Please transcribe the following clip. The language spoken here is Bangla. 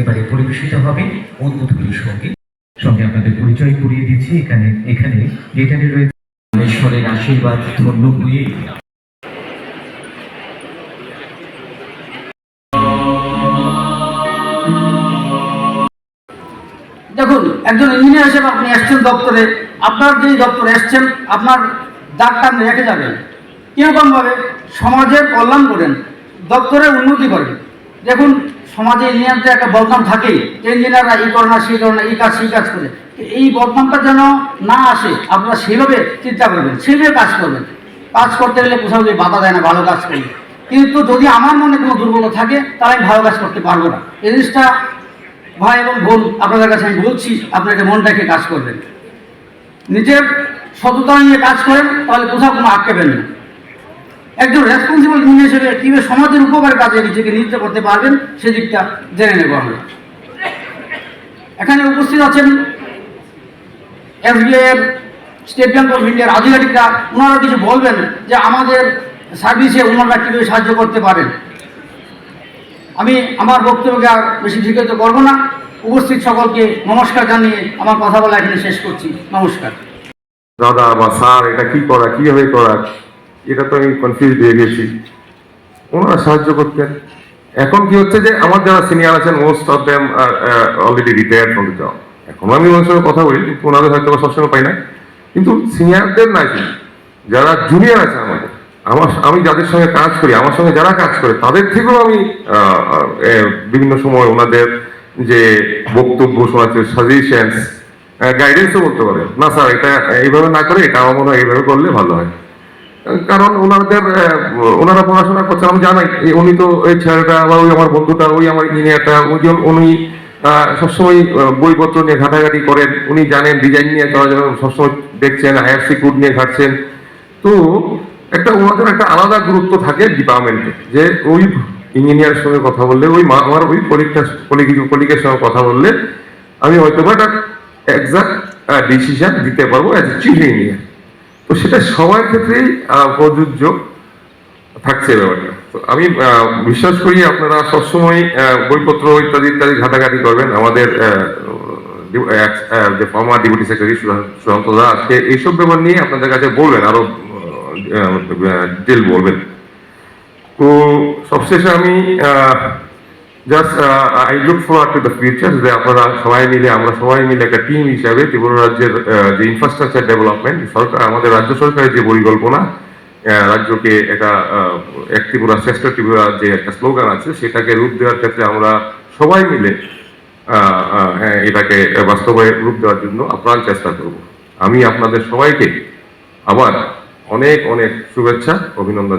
এবারে পরিবেশিত হবে উদ্বোধনী সংগীত সঙ্গে আপনাদের পরিচয় করিয়ে দিচ্ছি, এখানে এখানে গিটারে রয়েছে আশীর্বাদ, ধন্য হয়ে। দেখুন, একজন ইঞ্জিনিয়ার হিসেবে আপনি এসছেন দপ্তরে, আপনার যেই দপ্তরে এসছেন, আপনার ডাক্তার রেখে যাবেন। কীরকমভাবে সমাজের কল্যাণ করেন, দপ্তরের উন্নতি করেন। দেখুন সমাজে ইঞ্জিনিয়ারদের একটা বদনাম থাকে যে ইঞ্জিনিয়াররা এই করে না, সেই করে না, এই কাজ, সেই কাজ করে। এই বদনামটা যেন না আসে, আপনারা সেভাবে চিন্তা করবেন সেইভাবে কাজ করবেন। কাজ করতে গেলে কোথাও গিয়ে বাধা দেয় না, ভালো কাজ করি। কিন্তু যদি আমার মনে কোনো দুর্বলতা থাকে, তাহলে আমি ভালো কাজ করতে পারব না। এই জিনিসটা ভাই এবং বোন, আপনাদের কাছে আমি বলছি আপনাকে মন রেখে কাজ করবেন। নিজের সততা নিয়ে কাজ করেন, তাহলে কোথাও কোনো আটকেবেন না। একজন রেসপন্সিবল ইঞ্জিনিয়ার হিসেবে কীভাবে সমাজের উপকার কাজে নিজেকে নিয়োজিত করতে পারবেন সেদিকটা জেনে নেব আমরা। এখানে উপস্থিত আছেন এসবিআই এর স্টেট ব্যাঙ্ক অফ ইন্ডিয়ার আধিকারিকরা। ওনারা কিছু বলবেন যে আমাদের সার্ভিসে ওনারা কীভাবে সাহায্য করতে পারেন। আমি আমার বক্তব্যকে আর বেশি বিকৃত করব না। উপস্থিত সকলকে নমস্কার জানিয়ে আমার কথা বলা এখানে শেষ করছি। নমস্কার। দাদা বা স্যার, এটা কি করা? কীভাবে করা? এটা তো আমি কনফিউজ হয়ে গেছি। ওনারা সাহায্য করতেন। এখন কি হচ্ছে যে, আমার যারা সিনিয়র আছেন most of them R already retired from the job এখন আমি ওনার সঙ্গে কথা বলি, কিন্তু ওনাদের হয়তো সবসময় পাই না কিন্তু সিনিয়রদের না কি যারা জুনিয়র আছে আমাদের, আমার, আমি যাদের সঙ্গে কাজ করি, আমার সঙ্গে যারা কাজ করে, তাদের থেকেও আমি বিভিন্ন সময় ওনাদের যে বক্তব্য শোনাচ্ছে সাজেশনস গাইডেন্সও বলতে পারে না স্যার এটা এইভাবে না করে, এটা আমার মনে হয় এইভাবে করলে ভালো হয়। কারণ ওনাদের ওনারা পড়াশোনা করছে, আমি জানাই উনি তো ওই ছেলেটা বা ওই আমার বন্ধুটা, ওই আমার ইঞ্জিনিয়ারটা, ওই যে উনি সবসময় বইপত্র নিয়ে ঘাটাঘাটি করেন। উনি জানেন ডিজাইন নিয়ে চলাচল সবসময় দেখছেন আইআরসি কোড নিয়ে ঘাটছেন। তো একটা ওনাদের একটা আলাদা গুরুত্ব থাকে ডিপার্টমেন্টে যে ওই ইঞ্জিনিয়ারের সঙ্গে কথা বললে, ওই মা- আমার ওই কলিগটার কলিগের সঙ্গে কথা বললে, আমি হয়তো বা একটা এক্সাক্ট ডিসিশন দিতে পারব অ্যাজ চিফ ইঞ্জিনিয়ার তো সেটা সবার ক্ষেত্রেই প্রযোজ্য থাকছে ব্যাপারটা। তো আমি বিশ্বাস করি আপনারা সবসময় বইপত্র ইত্যাদি ইত্যাদি ঘাটাঘাটি করবেন। আমাদের যে former deputy secretary Sushanta da আজকে এইসব ব্যাপার নিয়ে আপনাদের কাছে বলবেন, আরও ডিটেল বলবেন। তো সবশেষে আমি just I look forward to the future যে আপনারা সবাই মিলে আমরা সবাই মিলে একটা টিম হিসাবে ত্রিপুরা রাজ্যের আহ, যে ইনফ্রাস্ট্রাকচার ডেভেলপমেন্ট সরকার আমাদের রাজ্য সরকারের যে পরিকল্পনা আহ, রাজ্যকে একটা আহ, এক ত্রিপুরা শ্রেষ্ঠ ত্রিপুরা যে একটা স্লোগান আছে সেটাকে রূপ দেওয়ার ক্ষেত্রে আমরা সবাই মিলে হ্যাঁ এটাকে বাস্তবে রূপ দেওয়ার জন্য আপ্রাণ চেষ্টা করব। আমি আপনাদের সবাইকে আবার অনেক অনেক শুভেচ্ছা অভিনন্দন